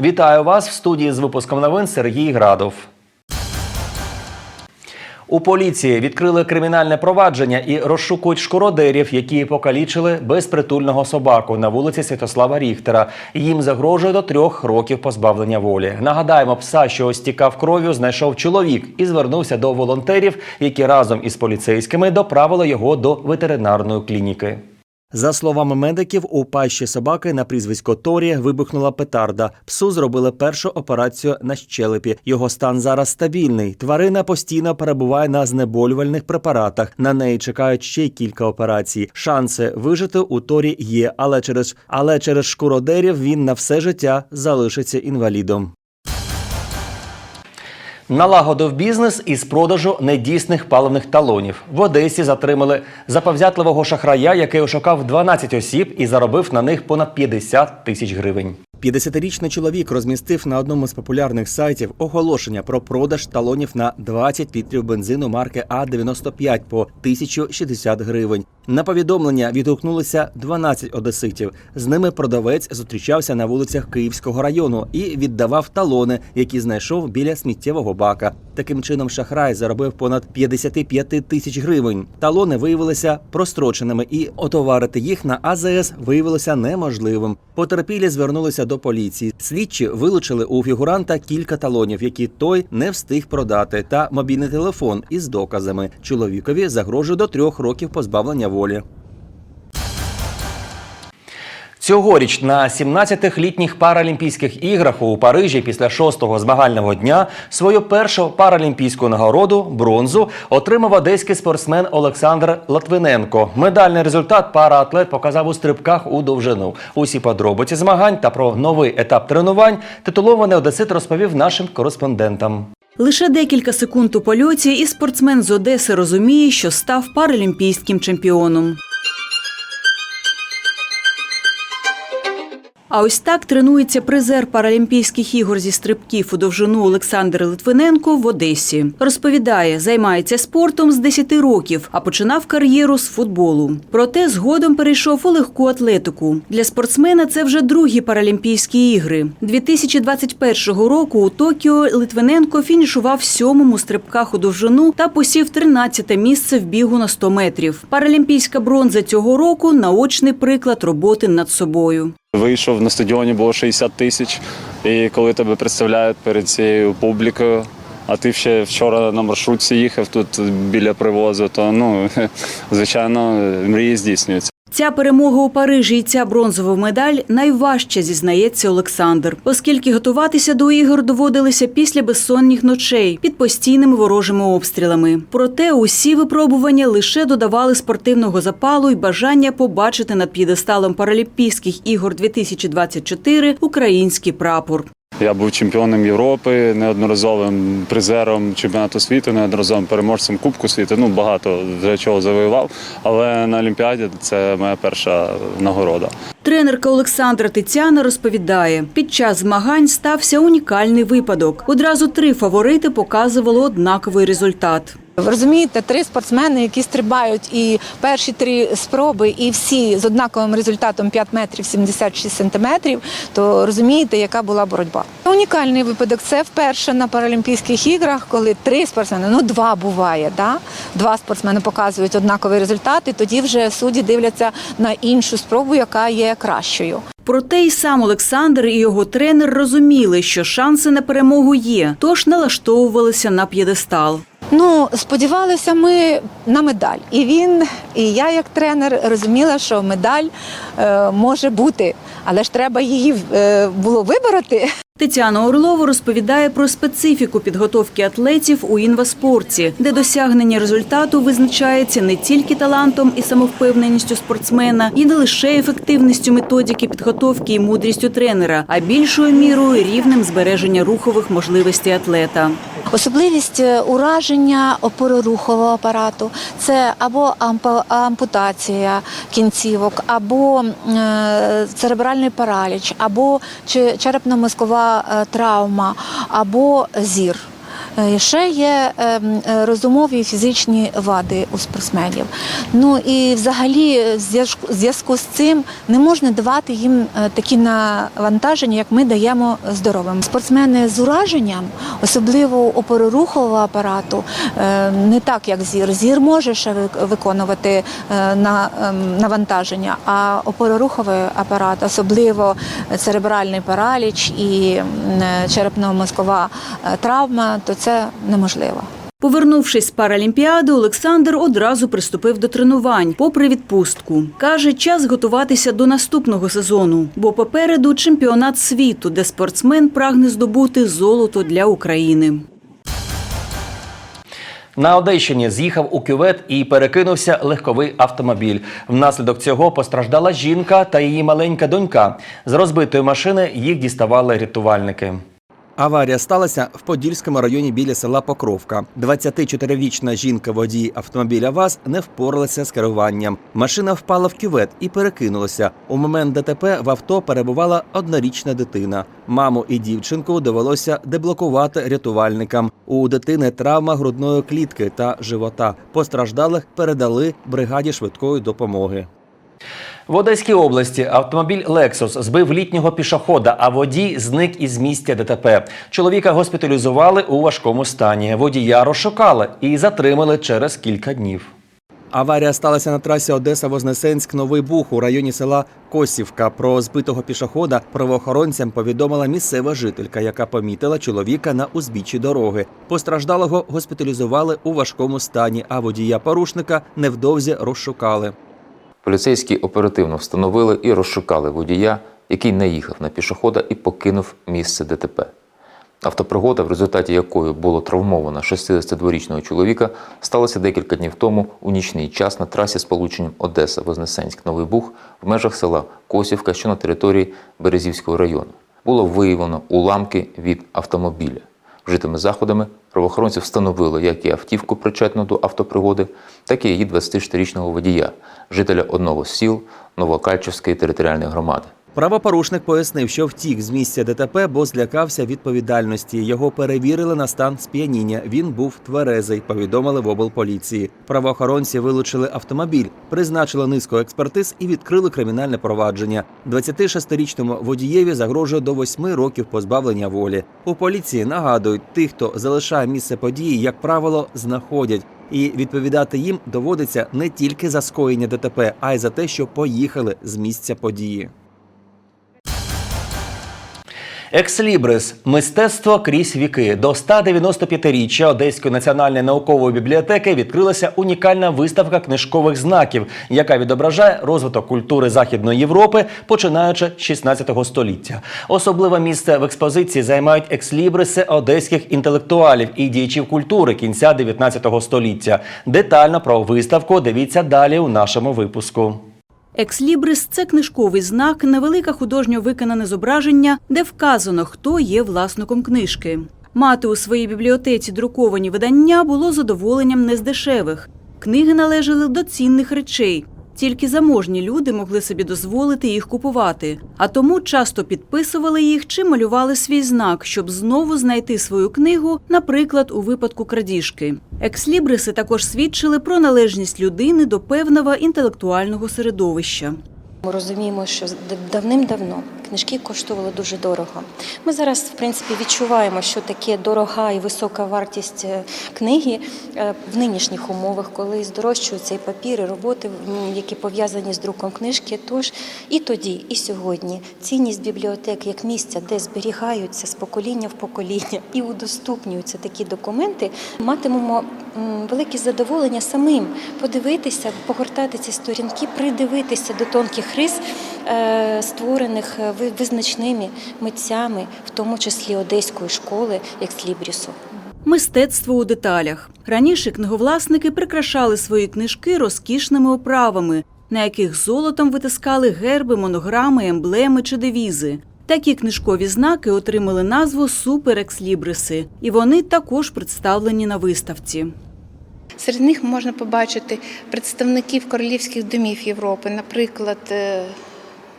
Вітаю вас в студії з випуском новин Сергій Градов. У поліції відкрили кримінальне провадження і розшукують шкуродерів, які покалічили безпритульного собаку на вулиці Святослава Ріхтера. Їм загрожує до трьох років позбавлення волі. Нагадаємо, пса, що стікав кров'ю, знайшов чоловік і звернувся до волонтерів, які разом із поліцейськими доправили його до ветеринарної клініки. За словами медиків, у пащі собаки на прізвисько Торі вибухнула петарда. Псу зробили першу операцію на щелепі. Його стан зараз стабільний. Тварина постійно перебуває на знеболювальних препаратах. На неї чекають ще кілька операцій. Шанси вижити у Торі є, але через але через шкуродерів він на все життя залишиться інвалідом. Налагодив бізнес із продажу недійсних паливних талонів. В Одесі затримали заповзятливого шахрая, який ошукав 12 осіб і заробив на них понад 50 тисяч гривень. 50-річний чоловік розмістив на одному з популярних сайтів оголошення про продаж талонів на 20 літрів бензину марки А95 по 1060 гривень. На повідомлення відгукнулися 12 одеситів. З ними продавець зустрічався на вулицях Київського району і віддавав талони, які знайшов біля сміттєвого бака. Таким чином, шахрай заробив понад 55 тисяч гривень. Талони виявилися простроченими, і отоварити їх на АЗС виявилося неможливим. Потерпілі звернулися до поліції. Слідчі вилучили у фігуранта кілька талонів, які той не встиг продати, та мобільний телефон із доказами. Чоловікові загрожує до трьох років позбавлення волі. Цьогоріч на 17-х літніх паралімпійських іграх у Парижі після шостого змагального дня свою першу паралімпійську нагороду бронзу отримав одеський спортсмен Олександр Латвиненко. Медальний результат параатлет показав у стрибках у довжину. Усі подробиці змагань та про новий етап тренувань титулований одесит розповів нашим кореспондентам. Лише декілька секунд у польоті, і спортсмен з Одеси розуміє, що став паралімпійським чемпіоном. А ось так тренується призер Паралімпійських ігор зі стрибків у довжину Олександр Литвиненко в Одесі. Розповідає, займається спортом з 10 років, а починав кар'єру з футболу. Проте згодом перейшов у легку атлетику. Для спортсмена це вже другі Паралімпійські ігри. 2021 року у Токіо Литвиненко фінішував сьомому стрибках у довжину та посів 13 місце в бігу на 100 метрів. Паралімпійська бронза цього року наочний приклад роботи над собою. Вийшов на стадіоні, було 60 тисяч. І коли тебе представляють перед цією публікою, а ти ще вчора на маршрутці їхав тут біля привозу, то ну звичайно мрії здійснюються. Ця перемога у Парижі і ця бронзова медаль найважча, зізнається Олександр, оскільки готуватися до ігор доводилося після безсонних ночей під постійними ворожими обстрілами. Проте усі випробування лише додавали спортивного запалу і бажання побачити над п'єдесталом Паралімпійських ігор 2024 український прапор. Я був чемпіоном Європи, неодноразовим призером чемпіонату світу, неодноразовим переможцем Кубку світу. Ну багато для чого завоював. Але на Олімпіаді це моя перша нагорода. Тренерка Олександра Тетяна розповідає, під час змагань стався унікальний випадок. Одразу три фаворити показували однаковий результат. Ви розумієте, три спортсмени, які стрибають і перші три спроби, і всі з однаковим результатом 5 метрів 76 сантиметрів, то розумієте, яка була боротьба. Унікальний випадок це вперше на Паралімпійських іграх, коли три спортсмени, ну два буває, да? два спортсмени показують однаковий результат, і тоді вже судді дивляться на іншу спробу, яка є кращою. Проте й сам Олександр і його тренер розуміли, що шанси на перемогу є, тож налаштовувалися на п'єдестал. Ну, сподівалися ми на медаль. І він, і я, як тренер, розуміла, що медаль е, може бути, але ж треба її е, було вибороти. Тетяна Орлова розповідає про специфіку підготовки атлетів у інваспорті, де досягнення результату визначається не тільки талантом і самовпевненістю спортсмена, і не лише ефективністю методики підготовки і мудрістю тренера, а більшою мірою рівнем збереження рухових можливостей атлета. Особливість е, ураження опорорухового апарату це або ампу- ампутація кінцівок, або е, церебральний параліч, або че- черепно-мозкова е, травма, або зір. Е, Ще є ем, е, розумові фізичні вади у спортсменів. Ну і взагалі в зв'язку- з цим не можна давати їм е, такі навантаження, як ми даємо здоровим. Спортсмени з ураженням, особливо опорорухового апарату, е, не так як зір. Зір може ще виконувати е, ем, навантаження, а опороруховий апарат, особливо церебральний параліч і е, черепно-мозкова е, травма, то це неможливо. Повернувшись з Паралімпіади, Олександр одразу приступив до тренувань, попри відпустку. Каже, час готуватися до наступного сезону, бо попереду чемпіонат світу, де спортсмен прагне здобути золото для України. На Одещині з'їхав у кювет і перекинувся легковий автомобіль. Внаслідок цього постраждала жінка та її маленька донька. З розбитої машини їх діставали рятувальники. Аварія сталася в Подільському районі біля села Покровка. 24-річна жінка водій автомобіля ВАЗ не впоралася з керуванням. Машина впала в кювет і перекинулася. У момент ДТП в авто перебувала однорічна дитина. Маму і дівчинку довелося деблокувати рятувальникам. У дитини травма грудної клітки та живота. Постраждалих передали бригаді швидкої допомоги. В Одеській області автомобіль Lexus збив літнього пішохода, а водій зник із місця ДТП. Чоловіка госпіталізували у важкому стані. Водія розшукали і затримали через кілька днів. Аварія сталася на трасі Одеса-Вознесенськ Новий Бух у районі села Косівка. Про збитого пішохода правоохоронцям повідомила місцева жителька, яка помітила чоловіка на узбіччі дороги. Постраждалого госпіталізували у важкому стані, а водія порушника невдовзі розшукали. Поліцейські оперативно встановили і розшукали водія, який не їхав на пішохода і покинув місце ДТП. Автопригода, в результаті якої було травмовано 62-річного чоловіка, сталася декілька днів тому у нічний час на трасі з полученням Одеса Вознесенськ Новий Буг в межах села Косівка, що на території Березівського району. Було виявлено уламки від автомобіля. Вжитими заходами правоохоронці встановили як і автівку причетну до автопригоди, так і її 24-річного водія, жителя одного з сіл Новокальчевської територіальної громади. Правопорушник пояснив, що втік з місця ДТП, бо злякався відповідальності. Його перевірили на стан сп'яніння. Він був тверезий, повідомили в облполіції. Правоохоронці вилучили автомобіль, призначили низку експертиз і відкрили кримінальне провадження. 26-річному водієві загрожує до 8 років позбавлення волі. У поліції нагадують, тих, хто залишає місце події, як правило, знаходять. І відповідати їм доводиться не тільки за скоєння ДТП, а й за те, що поїхали з місця події. Екслібрис мистецтво крізь віки. До 195-річчя Одеської національної наукової бібліотеки відкрилася унікальна виставка книжкових знаків, яка відображає розвиток культури Західної Європи, починаючи з 16 століття. Особливе місце в експозиції займають екслібриси одеських інтелектуалів і діячів культури кінця 19 століття. Детально про виставку дивіться далі у нашому випуску. Екслібрис це книжковий знак, невелике художньо виконане зображення, де вказано, хто є власником книжки. Мати у своїй бібліотеці друковані видання було задоволенням не з дешевих. Книги належали до цінних речей. Тільки заможні люди могли собі дозволити їх купувати, а тому часто підписували їх чи малювали свій знак, щоб знову знайти свою книгу, наприклад, у випадку крадіжки. Екслібриси також свідчили про належність людини до певного інтелектуального середовища. Ми розуміємо, що давним-давно книжки коштували дуже дорого. Ми зараз, в принципі, відчуваємо, що таке дорога і висока вартість е, книги е, в нинішніх умовах, коли здорожчуються і папір, і роботи, які пов'язані з друком книжки. Тож і тоді, і сьогодні цінність бібліотек як місця, де зберігаються з покоління в покоління і удоступнюються такі документи, матимемо велике задоволення самим подивитися, погортати ці сторінки, придивитися до тонких рис, е, створених е, визначними митцями, в тому числі одеської школи, як. Мистецтво у деталях. Раніше книговласники прикрашали свої книжки розкішними оправами, на яких золотом витискали герби, монограми, емблеми чи девізи. Такі книжкові знаки отримали назву суперекслібриси, і вони також представлені на виставці. Серед них можна побачити представників королівських домів Європи, наприклад, е,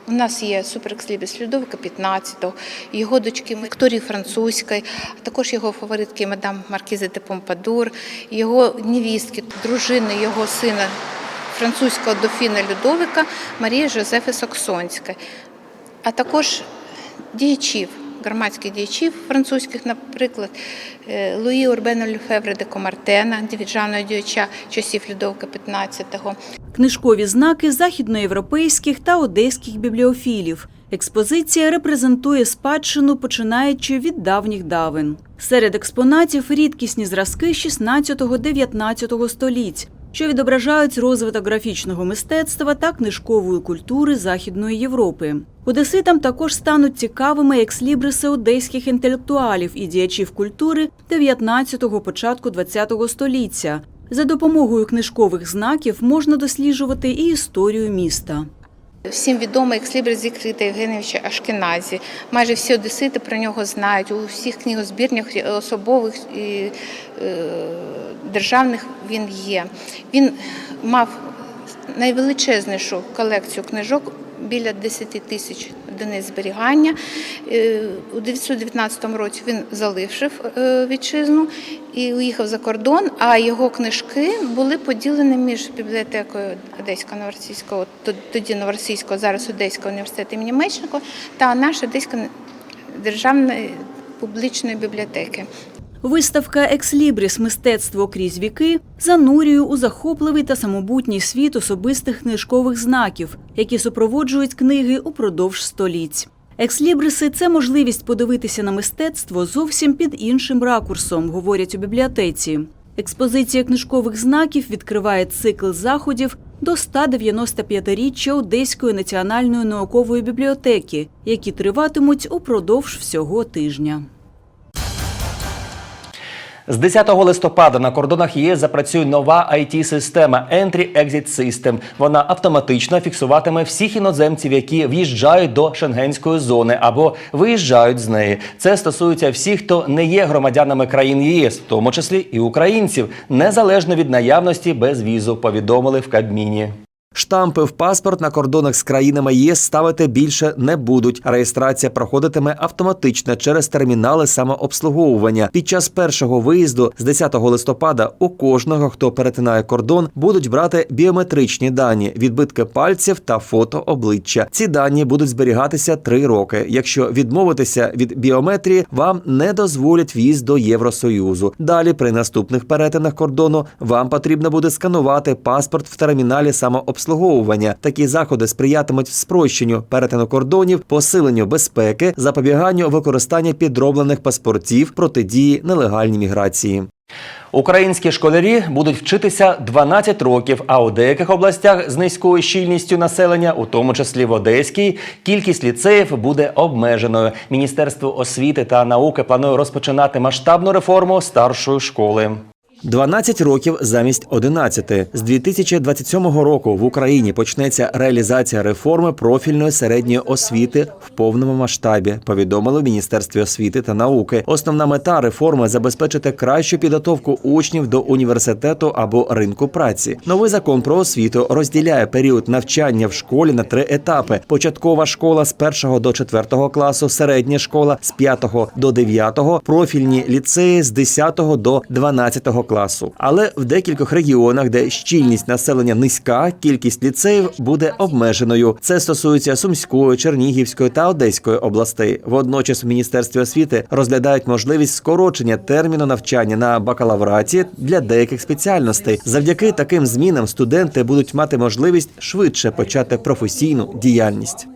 У нас є суперекслібіс Людовика 15-го, його дочки Вікторії Французької, а також його фаворитки мадам Маркізи де Помпадур, його невістки, дружини його сина французького дофіна Людовика Марії Жозефи Саксонська, а також діячів, громадських діячів французьких, наприклад, е, Луї Урбена Люфевре де Комартена, дивіджаного діяча часів Людовика 15-го, Книжкові знаки західноєвропейських та одеських бібліофілів. Експозиція репрезентує спадщину, починаючи від давніх давин. Серед експонатів рідкісні зразки 16-19 століть, що відображають розвиток графічного мистецтва та книжкової культури Західної Європи. Одеситам також стануть цікавими екслібриси одеських інтелектуалів і діячів культури 19-го, початку 20-го століття. За допомогою книжкових знаків можна досліджувати і історію міста. Всім відомий екслібрис Зікрита Євгеновича Ашкеназі. Майже всі одесити про нього знають. У всіх книгозбірнях особових і е, державних він є. Він мав найвеличезнішу колекцію книжок. Біля 10 тисяч одиниць зберігання. Е, У 1919 році він залишив е, вітчизну і уїхав за кордон, а його книжки були поділені між бібліотекою Одеського новоросійського, тоді новоросійського, зараз Одеського університету імені Мечникова та наша Одеська державної публічної бібліотеки. Виставка Екслібріс Мистецтво крізь віки занурює у захопливий та самобутній світ особистих книжкових знаків, які супроводжують книги упродовж століть. Екслібриси це можливість подивитися на мистецтво зовсім під іншим ракурсом, говорять у бібліотеці. Експозиція книжкових знаків відкриває цикл заходів до 195-річчя Одеської національної наукової бібліотеки, які триватимуть упродовж всього тижня. З 10 листопада на кордонах ЄС запрацює нова it система Entry-Exit System. Вона автоматично фіксуватиме всіх іноземців, які в'їжджають до шенгенської зони або виїжджають з неї. Це стосується всіх, хто не є громадянами країн ЄС, в тому числі і українців, незалежно від наявності безвізу, повідомили в Кабміні. Штампи в паспорт на кордонах з країнами ЄС ставити більше не будуть. Реєстрація проходитиме автоматично через термінали самообслуговування. Під час першого виїзду з 10 листопада у кожного, хто перетинає кордон, будуть брати біометричні дані, відбитки пальців та фото обличчя. Ці дані будуть зберігатися три роки. Якщо відмовитися від біометрії, вам не дозволять в'їзд до Євросоюзу. Далі, при наступних перетинах кордону, вам потрібно буде сканувати паспорт в терміналі самообслуговування. Такі заходи сприятимуть спрощенню перетину кордонів, посиленню безпеки, запобіганню використання підроблених паспортів, протидії нелегальній міграції. Українські школярі будуть вчитися 12 років, а у деяких областях з низькою щільністю населення, у тому числі в Одеській, кількість ліцеїв буде обмеженою. Міністерство освіти та науки планує розпочинати масштабну реформу старшої школи. 12 років замість 11. З 2027 року в Україні почнеться реалізація реформи профільної середньої освіти в повному масштабі. Повідомили в Міністерстві освіти та науки. Основна мета реформи забезпечити кращу підготовку учнів до університету або ринку праці. Новий закон про освіту розділяє період навчання в школі на три етапи: початкова школа з 1 до 4 класу, середня школа з 5 до 9, профільні ліцеї з 10 до 12 класу. Але в декількох регіонах, де щільність населення низька, кількість ліцеїв буде обмеженою. Це стосується Сумської, Чернігівської та Одеської областей. Водночас в міністерстві освіти розглядають можливість скорочення терміну навчання на бакалавраті для деяких спеціальностей. Завдяки таким змінам студенти будуть мати можливість швидше почати професійну діяльність.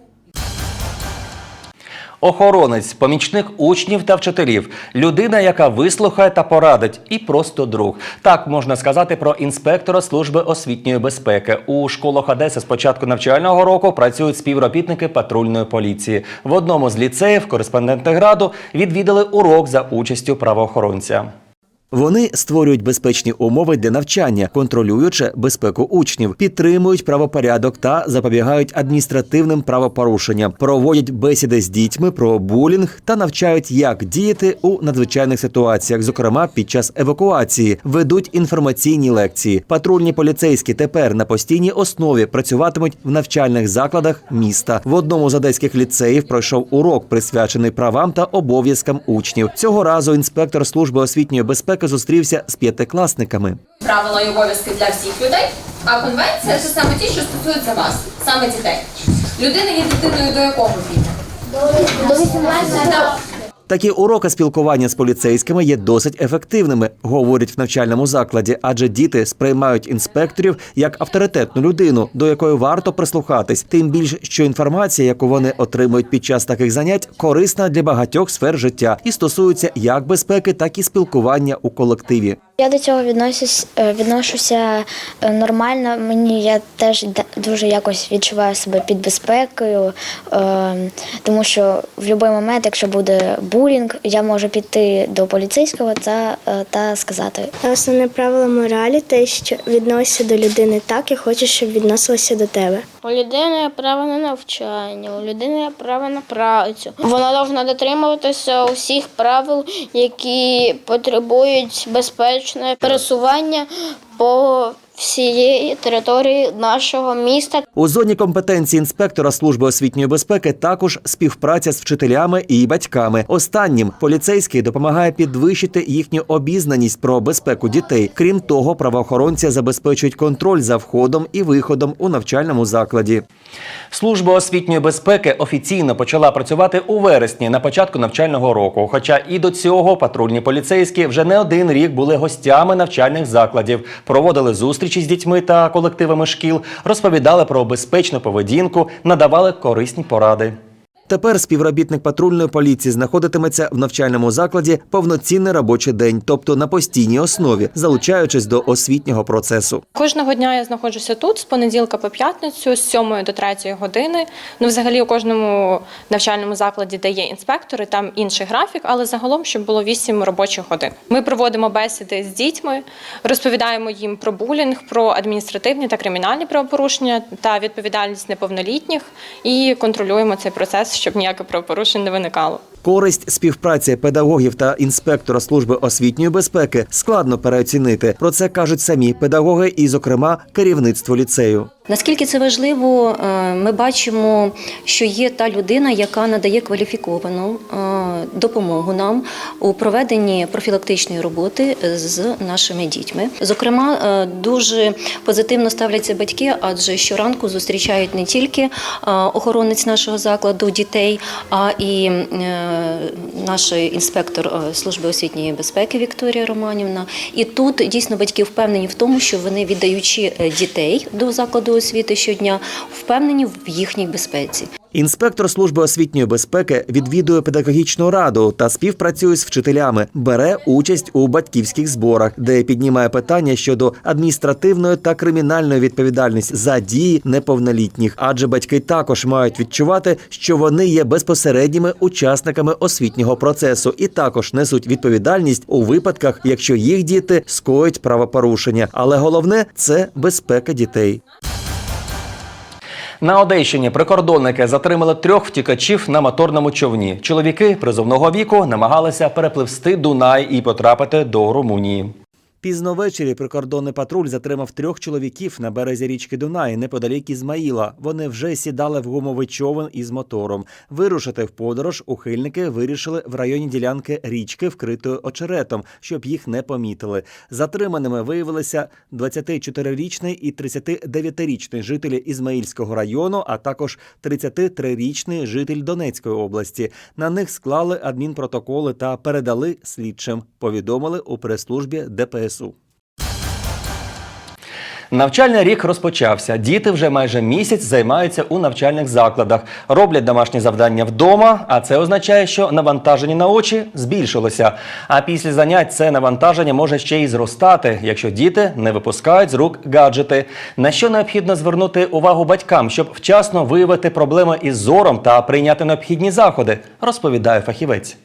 Охоронець, помічник учнів та вчителів, людина, яка вислухає та порадить, і просто друг. Так можна сказати про інспектора служби освітньої безпеки. У школах Одеси з початку навчального року працюють співробітники патрульної поліції. В одному з ліцеїв кореспонденти граду відвідали урок за участю правоохоронця. Вони створюють безпечні умови для навчання, контролюючи безпеку учнів, підтримують правопорядок та запобігають адміністративним правопорушенням, проводять бесіди з дітьми про булінг та навчають, як діяти у надзвичайних ситуаціях, зокрема під час евакуації, ведуть інформаційні лекції. Патрульні поліцейські тепер на постійній основі працюватимуть в навчальних закладах міста. В одному з одеських ліцеїв пройшов урок, присвячений правам та обов'язкам учнів. Цього разу інспектор служби освітньої безпеки зустрівся з п'ятикласниками. правила і обов'язки для всіх людей, а конвенція це саме ті, що стосуються вас, саме дітей. Людина є дитиною до якого віку? До 18 Такі уроки спілкування з поліцейськими є досить ефективними, говорять в навчальному закладі, адже діти сприймають інспекторів як авторитетну людину, до якої варто прислухатись. Тим більш, що інформація, яку вони отримують під час таких занять, корисна для багатьох сфер життя і стосується як безпеки, так і спілкування у колективі. Я до цього відносюсь, е, відношуся е, нормально. Мені я теж дуже якось відчуваю себе під безпекою, е, тому що в будь-який момент, якщо буде булінг, я можу піти до поліцейського та, е, та сказати. Основне правило моралі те, що відносишся до людини так і хочеш, щоб відносилася до тебе. У людини є право на навчання, у людини є право на працю. Вона повинна дотримуватися усіх правил, які потребують безпечне пересування по всієї території нашого міста. У зоні компетенції інспектора служби освітньої безпеки також співпраця з вчителями і батьками. Останнім поліцейський допомагає підвищити їхню обізнаність про безпеку дітей. Крім того, правоохоронці забезпечують контроль за входом і виходом у навчальному закладі. Служба освітньої безпеки офіційно почала працювати у вересні на початку навчального року. Хоча і до цього патрульні поліцейські вже не один рік були гостями навчальних закладів, проводили зустрічі з дітьми та колективами шкіл, розповідали про безпечну поведінку, надавали корисні поради. Тепер співробітник патрульної поліції знаходитиметься в навчальному закладі повноцінний робочий день, тобто на постійній основі, залучаючись до освітнього процесу. Кожного дня я знаходжуся тут з понеділка по п'ятницю, з 7 до 3 години. Ну, взагалі, у кожному навчальному закладі, де є інспектори, там інший графік, але загалом, щоб було 8 робочих годин. Ми проводимо бесіди з дітьми, розповідаємо їм про булінг, про адміністративні та кримінальні правопорушення та відповідальність неповнолітніх і контролюємо цей процес, щоб ніяких правопорушень не виникало. Користь співпраці педагогів та інспектора служби освітньої безпеки складно переоцінити. Про це кажуть самі педагоги і, зокрема, керівництво ліцею. Наскільки це важливо, е, ми бачимо, що є та людина, яка надає кваліфіковану е, допомогу нам у проведенні профілактичної роботи з нашими дітьми. Зокрема, е, дуже позитивно ставляться батьки, адже щоранку зустрічають не тільки охоронець нашого закладу дітей, а і наш інспектор служби освітньої безпеки Вікторія Романівна. І тут дійсно батьки впевнені в тому, що вони віддаючи дітей до закладу освіти щодня, впевнені в їхній безпеці. Інспектор служби освітньої безпеки відвідує педагогічну раду та співпрацює з вчителями, бере участь у батьківських зборах, де піднімає питання щодо адміністративної та кримінальної відповідальності за дії неповнолітніх, адже батьки також мають відчувати, що вони є безпосередніми учасниками освітнього процесу і також несуть відповідальність у випадках, якщо їх діти скоють правопорушення. Але головне це безпека дітей. На Одещині прикордонники затримали трьох втікачів на моторному човні. Чоловіки призовного віку намагалися перепливсти Дунай і потрапити до Румунії. Пізно ввечері прикордонний патруль затримав трьох чоловіків на березі річки Дунай неподалік Ізмаїла. Вони вже сідали в гумовий човен із мотором. Вирушити в подорож ухильники вирішили в районі ділянки річки, вкритої очеретом, щоб їх не помітили. Затриманими виявилися 24-річний і 39-річний жителі Ізмаїльського району, а також 33-річний житель Донецької області. На них склали адмінпротоколи та передали слідчим. Повідомили у прес-службі ДПСУ. Навчальний рік розпочався. Діти вже майже місяць займаються у навчальних закладах, роблять домашні завдання вдома, а це означає, що навантаження на очі збільшилося. А після занять це навантаження може ще й зростати, якщо діти не випускають з рук гаджети. На що необхідно звернути увагу батькам, щоб вчасно виявити проблеми із зором та прийняти необхідні заходи, розповідає фахівець.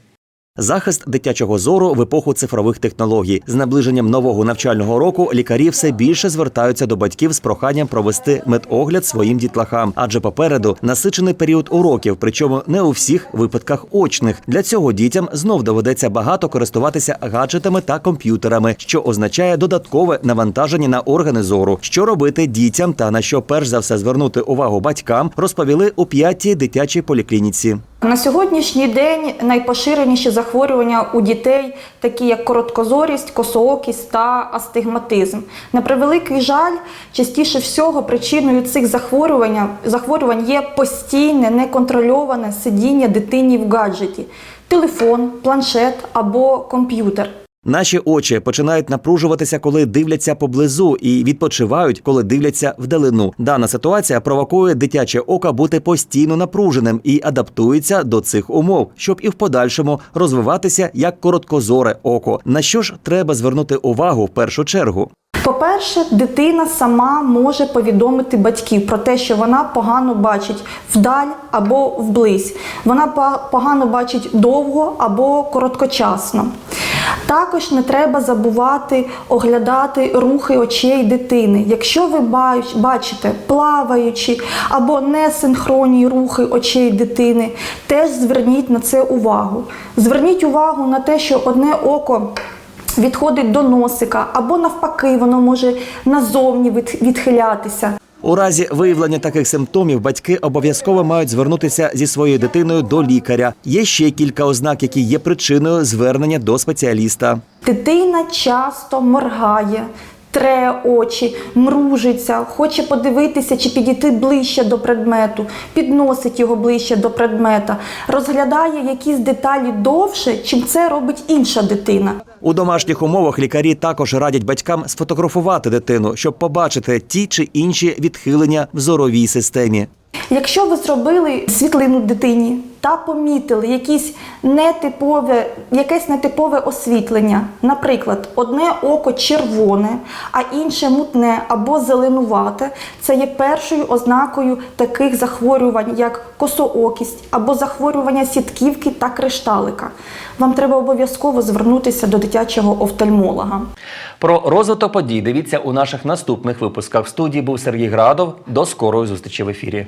Захист дитячого зору в епоху цифрових технологій з наближенням нового навчального року лікарі все більше звертаються до батьків з проханням провести медогляд своїм дітлахам, адже попереду насичений період уроків, причому не у всіх випадках очних. Для цього дітям знов доведеться багато користуватися гаджетами та комп'ютерами, що означає додаткове навантаження на органи зору. Що робити дітям та на що перш за все звернути увагу батькам, розповіли у п'ятій дитячій поліклініці. На сьогоднішній день найпоширеніші захворювання у дітей, такі як короткозорість, косоокість та астигматизм. На превеликий жаль, частіше всього причиною цих захворювань, захворювань є постійне, неконтрольоване сидіння дитині в гаджеті телефон, планшет або комп'ютер. Наші очі починають напружуватися, коли дивляться поблизу, і відпочивають, коли дивляться вдалину. Дана ситуація провокує дитяче око бути постійно напруженим і адаптується до цих умов, щоб і в подальшому розвиватися як короткозоре око. На що ж треба звернути увагу в першу чергу? По-перше, дитина сама може повідомити батьків про те, що вона погано бачить вдаль або вблизь. Вона погано бачить довго або короткочасно. Також не треба забувати оглядати рухи очей дитини. Якщо ви бачите плаваючі або несинхронні рухи очей дитини, теж зверніть на це увагу. Зверніть увагу на те, що одне око відходить до носика, або навпаки, воно може назовні від- відхилятися. У разі виявлення таких симптомів батьки обов'язково мають звернутися зі своєю дитиною до лікаря. Є ще кілька ознак, які є причиною звернення до спеціаліста. Дитина часто моргає. Тре очі, мружиться, хоче подивитися чи підійти ближче до предмету, підносить його ближче до предмета, розглядає якісь деталі довше, чим це робить інша дитина. У домашніх умовах лікарі також радять батькам сфотографувати дитину, щоб побачити ті чи інші відхилення в зоровій системі. Якщо ви зробили світлину дитині та помітили якісь нетипове, якесь нетипове освітлення, наприклад, одне око червоне, а інше мутне або зеленувате, це є першою ознакою таких захворювань, як косоокість або захворювання сітківки та кришталика. Вам треба обов'язково звернутися до дитячого офтальмолога. Про розвиток подій дивіться у наших наступних випусках. В студії був Сергій Градов. До скорої зустрічі в ефірі.